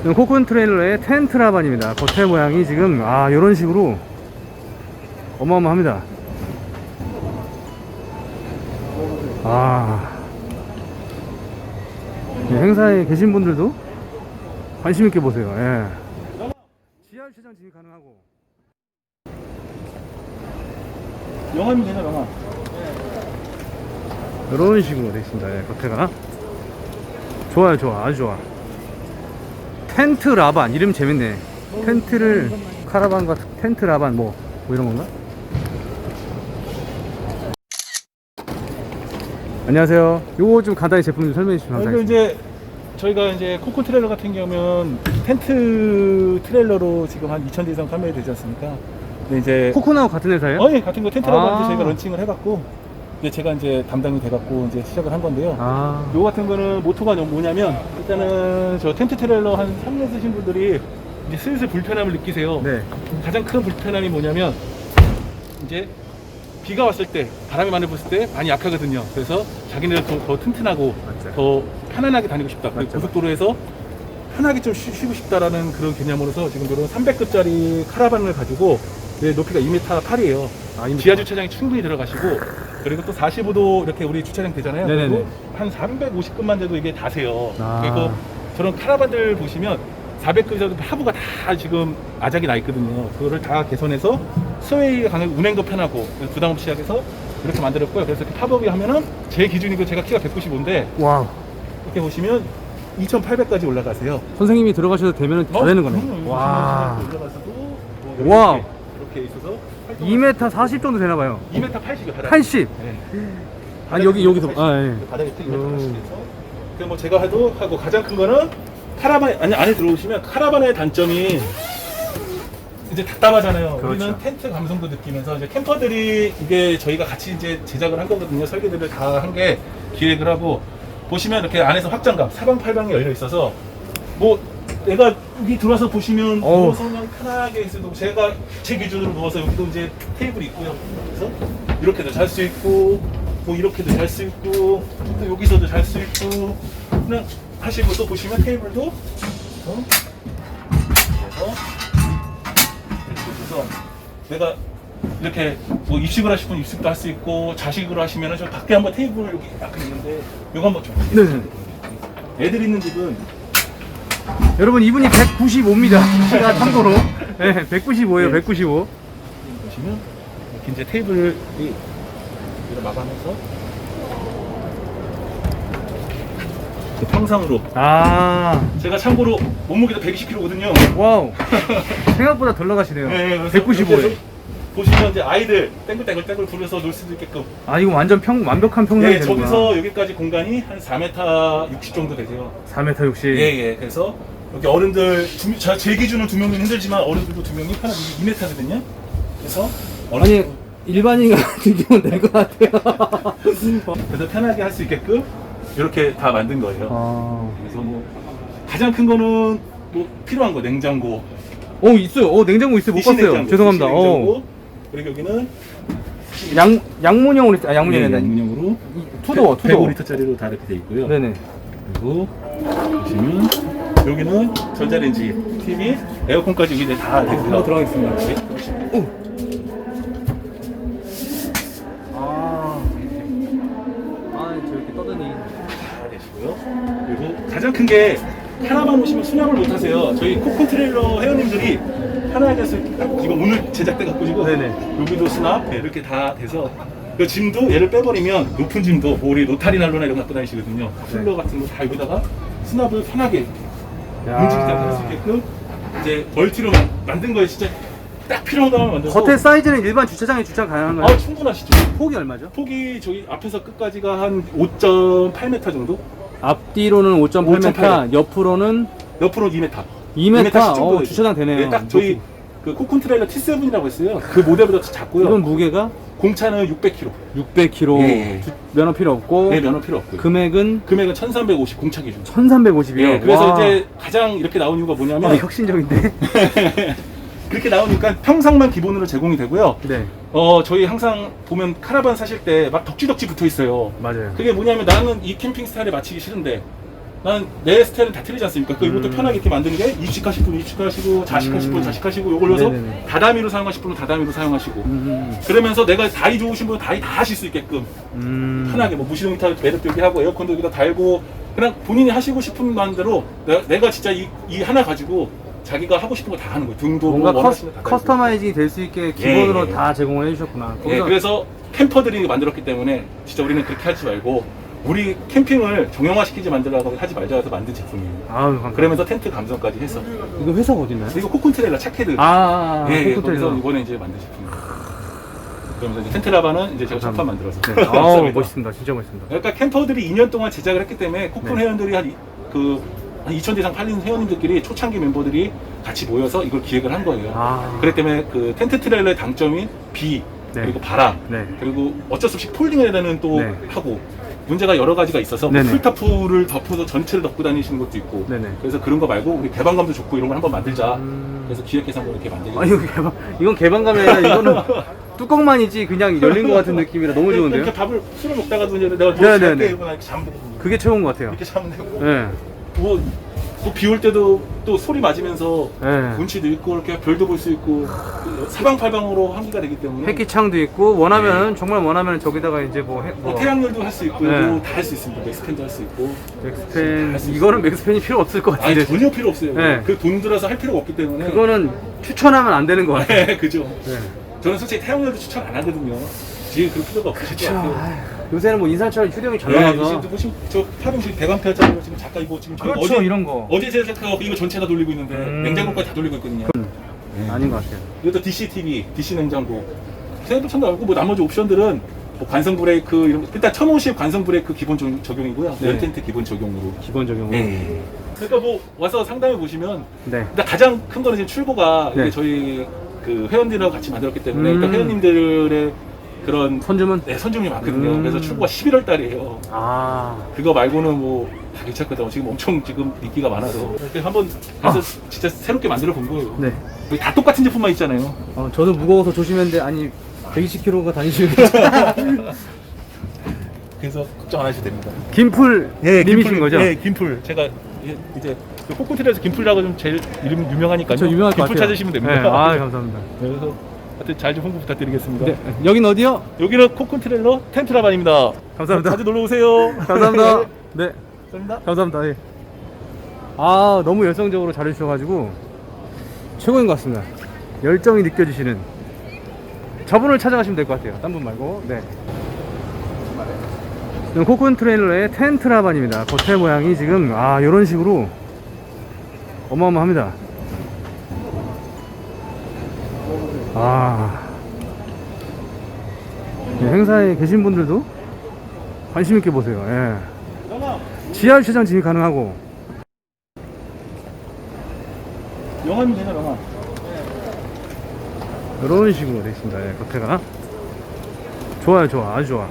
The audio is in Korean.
이건 코콘 트레일러의 텐트 라반입니다. 겉에 모양이 지금 아 이런 식으로 어마어마합니다. 아이 행사에 계신 분들도 관심 있게 보세요. 예. 지하 주차장 진입 가능하고 영화면 되나 영화? 이런 식으로 되어 있습니다. 예, 겉에가 좋아요, 좋아, 아주 좋아. 텐트 라반 이름 재밌네. 텐트를 카라반과 텐트 라반 뭐, 뭐 이런 건가? 안녕하세요. 요거 좀 간단히 제품 좀 설명해 주시면 그리고 감사하겠습니다. 이제 저희가 이제 코콘 트레일러 같은 경우는 텐트 트레일러로 지금 한 2,000대 이상 판매되지 않습니까? 근데 이제 코코나와 같은 회사예요? 어 예 같은 거 텐트라고 아. 하는데 저희가 런칭을 해갖고 이제 제가 이제 담당이 돼갖고 이제 시작을 한 건데요. 아, 요 같은 거는 모토가 뭐냐면 일단은 저 텐트 트레일러 한 3년 쓰신 분들이 이제 슬슬 불편함을 느끼세요. 네. 가장 큰 불편함이 뭐냐면 이제 비가 왔을 때 바람이 많이 불었을 때 많이 약하거든요. 그래서 자기네들 더, 더 튼튼하고 맞죠. 더 편안하게 다니고 싶다. 그리고 맞죠. 고속도로에서 편하게 좀 쉬, 고 싶다라는 그런 개념으로서 지금 이런 300급짜리 카라반을 가지고 네, 높이가 2m 8이에요. 아, 지하 주차장이 충분히 들어가시고 그리고 또 45도 이렇게 우리 주차장 되잖아요. 네네네. 그리고 한 350급만 돼도 이게 다세요. 아. 그리고 저런 카라반들 보시면 400급에서도 하부가 다 지금 아작이 나 있거든요. 그거를 다 개선해서 스웨이가 가능, 운행도 편하고 부담 없이 시작해서 이렇게 만들었고요. 그래서 이렇게 팝업이 하면은 제 기준이고 제가 키가 195인데 와우. 이렇게 보시면 2,800까지 올라가세요. 선생님이 들어가셔도 되면 다 되는 거네. 그럼요. 와. 올라가서도 뭐 이렇게. 이렇게 있어서 2m 40 정도 되나 봐요. 2m 80이요. 바닥이. 80. 네. 아니 여기 여기서 아 예. 바닥에 트 2m 음. 80에서 그뭐 제가 해도 하고 가장 큰 거는 카라반 아니 안에 들어오시면 카라반의 단점이 이제 답답하잖아요. 그렇죠. 우리는 텐트 감성도 느끼면서 이제 캠퍼들이 이게 저희가 같이 이제 제작을 한 거거든요. 설계들을 다 한 게 기획을 하고 보시면 이렇게 안에서 확장감 사방팔방이 열려 있어서 뭐 내가 여기 들어와서 보시면 어우. 누워서 그냥 편하게 있어도 제가 제 기준으로 누워서 여기도 이제 테이블이 있고요. 그래서 이렇게도 잘 수 있고 뭐 이렇게도 잘 수 있고 또 여기서도 잘 수 있고 그냥 하시고 또 보시면 테이블도 어? 그래서 이렇게 해서 내가 이렇게 뭐 입식을 하실 분 입식도 할 수 있고 자식으로 하시면은 저 밖에 한번 테이블 여기 약간 있는데 이거 한번 좀 네네. 애들 있는 집은 여러분 이분이 195입니다. 키가 참고로. 네, 195예요. 195. 보시면 이렇게 이제 테이블이 이렇게 마감해서 이렇게 평상으로 아, 제가 참고로 몸무게도 120kg거든요. 와우. 생각보다 덜 나가시네요. 195에. 보시면 이제 아이들 땡글땡글 땡글 부려서 놀 수도 있게끔. 아, 이거 완전 평 완벽한 평상이 네, 되는구나. 저기서 여기까지 공간이 한 4m 60 정도 되세요. 4m 60. 예, 예. 그래서 여기 어른들 두, 저- 제 기준은 두 명은 힘들지만 어른들도 두 명이 편하게 2m거든요. 그래서 아니, 일반인 같은 경우는 될 것 같아요. 그래서 편하게 할 수 있게끔 이렇게 다 만든 거예요. 아. 그래서 뭐 가장 큰 거는 뭐 필요한 거 냉장고, 어, 있어요. 어, 냉장고 있어요. 못 봤어요. 냉장고, 죄송합니다. 어. 냉장고. 그리고 여기는 양, 양문형으로 있어요. 아, 양문형이 아니라. 양문형으로 투도어, 투도어. 105리터짜리로 다 이렇게 돼 있고요. 네네. 그리고 보시면 여기는 전자레인지, TV, 에어컨까지 여기 다 이렇게 한번 들어가겠습니다. 네. 아. 아, 저렇게 떠드니. 다 되시고요. 그리고 가장 큰게 하나만 오시면 수납을 못 하세요. 저희 코코 트레일러 회원님들이 편 할수 있게 지금 오늘 제작돼 갖고 지고 네네. 여기도 수납 네, 이렇게 다 돼서 그 짐도 얘를 빼버리면 높은 짐도 뭐 우리 노타리 난로나 이런 거 갖고 다니시거든요. 쿨러 같은 거 다 여기다가 수납을 편하게 움직이지 않게 할수 있게끔 이제 멀티로 만- 만든 거예요. 진짜 딱 필요한 것만 만들고 겉에 사이즈는 일반 주차장에 주차 가능한가요? 아 충분하시죠. 폭이 얼마죠? 폭이 저기 앞에서 끝까지가 한 5.8m 정도? 앞뒤로는 5.8m, 5.8m. 옆으로는 옆으로 2m. 2m. 정도 어, 주차장 되네요. 네, 딱 저희 그 코콘 트레일러 T7이라고 했어요. 그 모델보다 더 작고요. 이건 무게가 공차는 600kg. 600kg. 예, 예. 면허 필요 없고. 네, 면허 필요 없고요. 금액은 금액은 1,350 공차 기준. 1350이요. 예, 그래서 이제 가장 이렇게 나온 이유가 뭐냐면 아, 혁신적인데? 그렇게 나오니까 평상만 기본으로 제공이 되고요. 네, 어, 저희 항상 보면 카라반 사실 때 막 덕지덕지 붙어 있어요. 맞아요. 그게 뭐냐면 나는 이 캠핑 스타일에 맞추기 싫은데 난 내 스타일은 다 틀리지 않습니까? 그 이것도 음. 편하게 이렇게 만드는 게 이식하실 분은 이식하시고 자식하실 분은 음. 자식하시고 요걸 넣어서 네네네. 다다미로 사용하실 분은 다다미로 사용하시고 음, 그러면서 내가 다리 좋으신 분은 다리 다 하실 수 있게끔 음. 편하게 뭐 무시동 히터 매듭 여기 하고 에어컨도 여기다 달고 그냥 본인이 하시고 싶은 마음대로 내가, 내가 진짜 이, 이 하나 가지고 자기가 하고 싶은 거 다 하는 거예요. 등도 뭔가 뭐 커스, 원하시는 거다 달고. 커스터마이징이 될 수 있게 기본으로 예, 예. 다 제공을 해주셨구나. 예, 거기서 그래서 캠퍼들이 만들었기 때문에 진짜 우리는 그렇게 하지 말고 우리 캠핑을 정형화시키지 만들라고 하지 말자 해서 만든 제품이에요. 아유, 감사합니다. 그러면서 텐트 감성까지 해서 이거 회사가 어딨나요? 이거 코쿤트레일러 차캐드 아, 아, 아, 예, 예, 코코텔에서. 거기서 이번에 이제 만든 제품이에요. 그러면서 이제 텐트 라바는 이제 제가 첫판 만들어서 네. 아우, 감사합니다. 멋있습니다. 진짜 멋있습니다. 그러니까 캠퍼들이 2년 동안 제작을 했기 때문에 코쿤 네. 회원들이 한그 한 2천 대상 팔린 회원님들끼리 초창기 멤버들이 같이 모여서 이걸 기획을 한 거예요. 아. 그렇기 때문에 그 텐트 트레일러의 장점인 비 네. 그리고 바람 네. 그리고 어쩔 수 없이 폴딩에다는 또 네. 하고 문제가 여러 가지가 있어서 뭐 네네. 풀타프를 덮어서 전체를 덮고 다니시는 것도 있고 네네. 그래서 그런 거 말고 우리 개방감도 좋고 이런 걸 한번 만들자 음. 그래서 기획해서 한번 이렇게 만들게 아, 이거 개방, 이건 개방감이 아니라 이거는 뚜껑만이지 그냥 열린 것 같은 느낌이라 너무 좋은데요? 이렇게 밥을 술을 먹다가도 이제 내가 뭐 네네네. 자면 되거든요 그게 최고인 것 같아요. 이렇게 자면 되고 네. 뭐, 뭐비올 때도 또 소리 맞으면서 네. 운치도 있고 이렇게 별도 볼 수 있고 그 사방팔방으로 환기가 되기 때문에. 햇기창도 있고 원하면 정말 원하면 저기다가 이제 뭐, 해, 뭐 뭐 태양열도 할 수 있고 네. 다 할 수 있습니다. 맥스팬도 할 수 있고. 맥스팬 할수 이거는 맥스팬이 필요 없을 것 아니 같은데. 전혀 필요 없어요. 네. 그 돈 들어서 할 필요가 없기 때문에. 그거는 추천하면 안 되는 것 같아요. 네 그죠. 네. 저는 솔직히 태양열도 추천 안 하거든요. 지금 그럴 필요가 없을 것 같아요. 아휴, 요새는 뭐 인산철 휴대용이 잘 네, 나와서 지금 보시면 저850 100A짜리 지금 잠깐 이거 지금 저희 그렇죠 어제, 이런 거 어제 제작하고 이거 전체 다 돌리고 있는데 음. 냉장고까지 다 돌리고 있거든요 아닌 것 같아요. 이것도 DC TV, DC 냉장고. 생각도 참 나오고 뭐 나머지 옵션들은 뭐 관성 브레이크 이런 거. 일단 1050 관성 브레이크 기본 적- 적용이고요. 네. 열 텐트 기본 적용으로. 기본 적용으로. 네. 그러니까 뭐 와서 상담해 보시면 네. 일단 가장 큰 거는 지금 출고가 네. 이게 저희 그 회원들하고 같이 만들었기 때문에 음. 일단 회원님들의 그런 선주문. 네, 선점이 많거든요. 음. 그래서 출고가 11월 달이에요. 아. 그거 말고는 뭐 다 괜찮거든요. 지금 엄청 지금 인기가 많아서. 그래서 한번 그래서 진짜 새롭게 만들어 본 거예요. 네. 우리 다 똑같은 제품만 있잖아요. 어, 저도 무거워서 조심했는데 아니 120kg가 다니시는 그래서 걱정 안 하셔도 됩니다. 김풀 님이신 거죠? 예, 김풀. 제가 이- 이제 그 코코트에서 김풀이라고 좀 제일 이름 유명하니까요. 저 유명할 것 김풀 같아요. 찾으시면 됩니다. 네, 아 감사합니다. 네, 그래서 하여튼 잘 좀 홍보 부탁드리겠습니다. 네, 여긴 어디요? 여기는 코코트렐러 텐트라반입니다. 감사합니다. 자주 놀러 오세요. 감사합니다. 네, 감사합니다. 감사합니다. 예. 아 너무 열성적으로 잘해주셔가지고 최고인 것 같습니다. 열정이 느껴지시는 저분을 찾아가시면 될 것 같아요. 딴 분 말고. 네. 이건 코콘 트레일러의 텐트라반입니다. 겉에 모양이 지금 아 이런 식으로 어마어마합니다. 아 예, 행사에 계신 분들도 관심 있게 보세요. 예. 지하 주차장 진입 가능하고 영화면 되나 영화? 이런 식으로 되어 있습니다. 예, 겉에가 좋아요, 좋아, 아주 좋아.